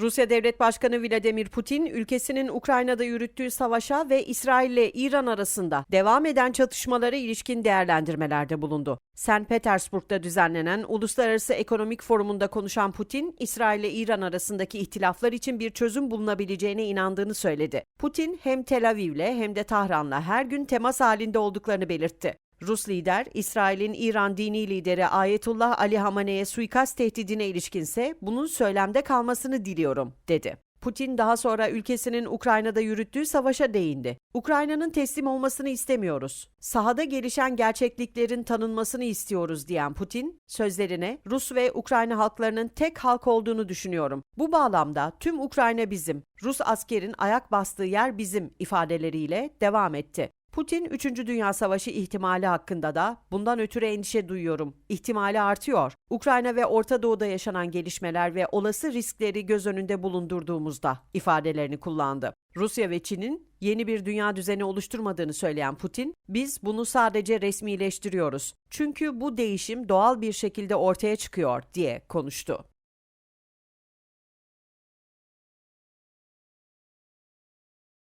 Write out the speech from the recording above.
Rusya Devlet Başkanı Vladimir Putin, ülkesinin Ukrayna'da yürüttüğü savaşa ve İsrail ile İran arasında devam eden çatışmalara ilişkin değerlendirmelerde bulundu. St. Petersburg'da düzenlenen Uluslararası Ekonomik Forumunda konuşan Putin, İsrail ile İran arasındaki ihtilaflar için bir çözüm bulunabileceğine inandığını söyledi. Putin hem Tel Aviv'le hem de Tahran'la her gün temas halinde olduklarını belirtti. Rus lider, İsrail'in İran dini lideri Ayetullah Ali Hamane'ye suikast tehdidine ilişkinse bunun söylemde kalmasını diliyorum, dedi. Putin daha sonra ülkesinin Ukrayna'da yürüttüğü savaşa değindi. Ukrayna'nın teslim olmasını istemiyoruz. Sahada gelişen gerçekliklerin tanınmasını istiyoruz diyen Putin, sözlerine Rus ve Ukrayna halklarının tek halk olduğunu düşünüyorum. Bu bağlamda tüm Ukrayna bizim, Rus askerin ayak bastığı yer bizim ifadeleriyle devam etti. Putin 3. Dünya Savaşı ihtimali hakkında da bundan ötürü endişe duyuyorum. İhtimali artıyor. Ukrayna ve Orta Doğu'da yaşanan gelişmeler ve olası riskleri göz önünde bulundurduğumuzda ifadelerini kullandı. Rusya ve Çin'in yeni bir dünya düzeni oluşturmadığını söyleyen Putin, biz bunu sadece resmileştiriyoruz. Çünkü bu değişim doğal bir şekilde ortaya çıkıyor diye konuştu.